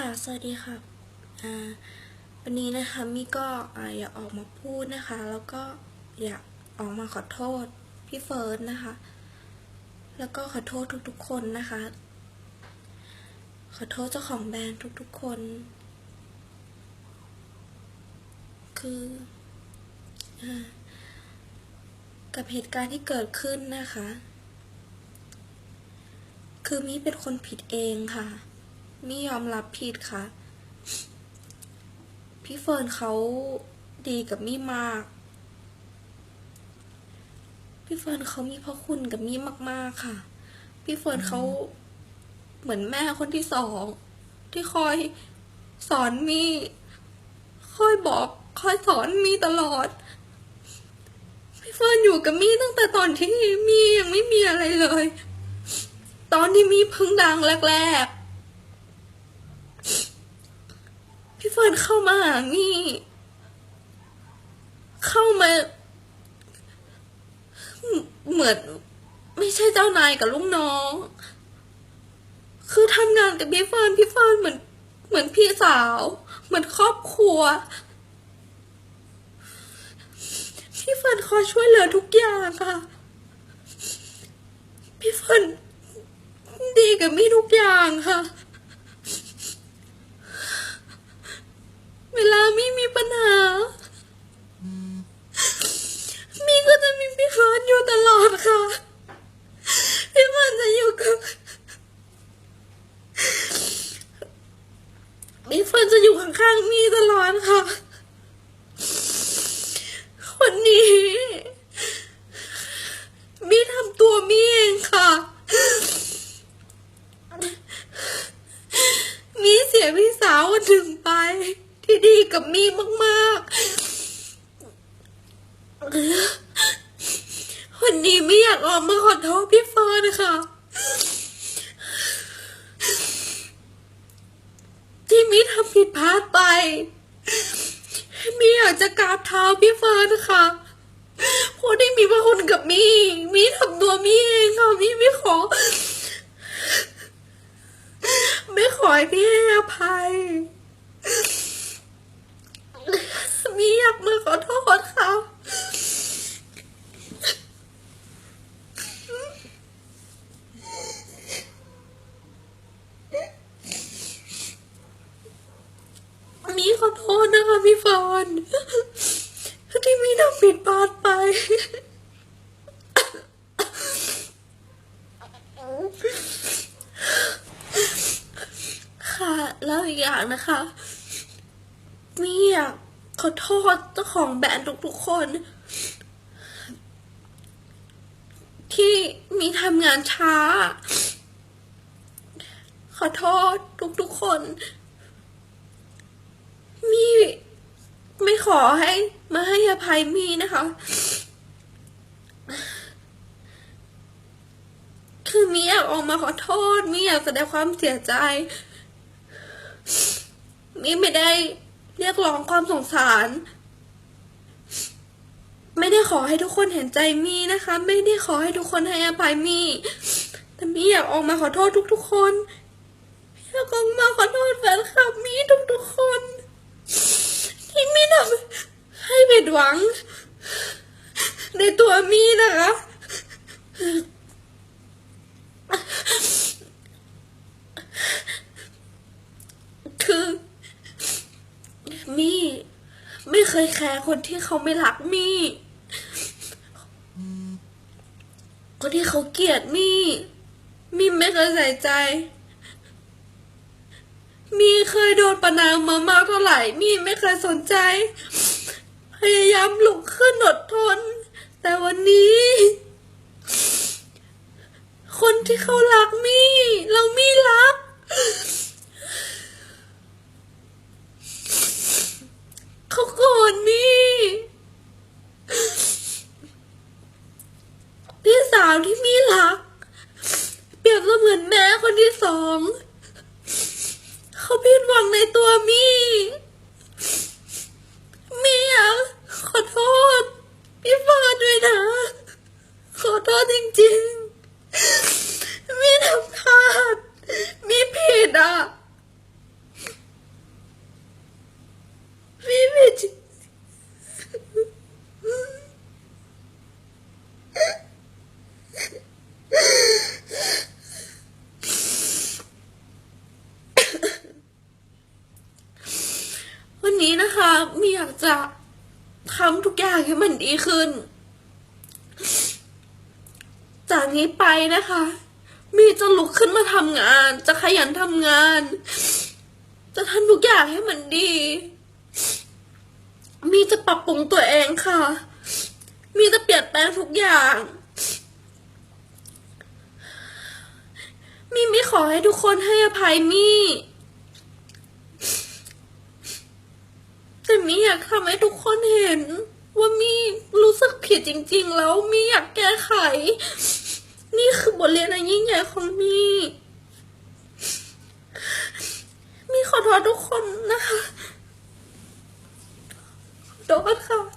ค่ะ สวัสดีค่ะวันนี้นะคะมี่ก็ออยากออกมาพูดนะคะ แล้วก็อยากออกมาขอโทษพี่เฟิร์สนะคะ แล้วก็ขอโทษทุกๆคนนะคะ ขอโทษเจ้าของแบรนด์ทุกๆคน คืออกับเหตุการณ์ที่เกิดขึ้นนะคะ คือมี่เป็นคนผิดเองค่ะ มี่ยอมรับผิดค่ะ พี่เฟิร์นเขาดีกับมี่มาก พี่เฟิร์นเขามีพระคุณกับมี่มาก ๆ ค่ะ พี่เฟิร์นเขาเหมือนแม่คนที่สอง ที่คอยสอนมี่คอยบอกคอยสอนมี่ตลอด พี่เฟิร์นอยู่กับมี่ตั้งแต่ตอนที่มี่ยังไม่มีอะไรเลย ตอนที่มี่เพิ่งดังแรก ๆ พี่เฟิร์นเข้ามาหามี่ เข้ามาเหมือนไม่ใช่เจ้านายกับลูกน้อง คือทำงานกับพี่เฟิร์นพี่เฟิร์นเหมือน เหมือนพี่สาว เหมือนครอบครัว พี่เฟิร์นคอยช่วยเหลือทุกอย่างค่ะ พี่เฟิร์นดีกับมี่ทุกอย่างค่ะ เวลามี่มีปัญหา มี่ก็จะมีพี่เฟิร์นอยู่ตลอดค่ะ พี่เฟิร์นจะอยู่กับ พี่เฟิร์นจะอยู่ข้างๆมี่ตลอดค่ะ วันนี้มี่ทำตัวมี่เองค่ะ มีเสียพี่สาวคนหนึ่งไป ที่ดีกับมีมากๆ วันนี้ไม่อยากออกมาขอโทษพี่เฟิร์นค่ะ ที่มีทำ ผิดพลาดไป มีอยากจะกราบเท้าพี่เฟิร์นค่ะเพราะได้มีพระคุณกับมีมีทำตัวมีเองค่ะมีไม่ขอ ไม่ขอให้พี่ให้อภัย มีอยากมาขอโทษค่ะ มีขอโทษนะคะพี่ฟอนที่มีทำผิดพลาดไป ค่ะ แล้วอีกอย่างนะคะมีอยากขอโทษเจ้าของแบรนด์ทุกๆคน ที่มีทำงานช้า ขอโทษทุกๆคน มีไม่ ขอให้มาให้อภัยมี่นะคะ คือมีอยากออกมาขอโทษมีอยากแสดงความเสียใจมีไม่ได้เรียกร้องความสงสาร ไม่ได้ขอให้ทุกคนเห็นใจมีนะคะ ไม่ได้ขอให้ทุกคนให้อภัยมีแต่มีอยากออกมาขอโทษทุกๆคนอยากออกมาขอโทษแฟนคลับมีทุกๆคน ที่มีทำให้ผิดหวัง ในตัวมีนะคะคือมี่ไม่เคยแคร์คนที่เขาไม่รักมี่คนที่เขาเกลียดมี่มี่ไม่เคยใส่ใจ เคยโดนประนามมามากเท่าไหร่มี่ไม่เคยสนใจ พยายามลุกขึ้นอดทน แต่วันนี้ คนที่เขารักมี่เรามี่รัก เขาโกรธมี่พี่สาวที่มี่รัก เปรียบเสมือนแม่คนที่สอง เขาผิดหวังในตัวมี่มี่อยากขอโทษ พี่เฟิร์นด้วยนะ ขอโทษจริงๆ มี่ทำพลาด มี่ผิดอะ นะคะมีอยากจะทำทุกอย่างให้มันดีขึ้น จากนี้ไปนะคะ มีจะลุกขึ้นมาทำงาน จะขยันทำงาน จะทำทุกอย่างให้มันดี มีจะปรับปรุงตัวเองค่ะ มีจะเปลี่ยนแปลงทุกอย่าง มีไม่ขอให้ทุกคนให้อภัยมี่ แต่มี่อยากทำให้ทุกคนเห็น ว่ามี่รู้สึกผิดจริง ๆ แล้วมี่อยากแก้ไข นี่คือบทเรียนอันยิ่งใหญ่ของมี่มี่ขอโทษทุกคนนะคะโทษค่ะ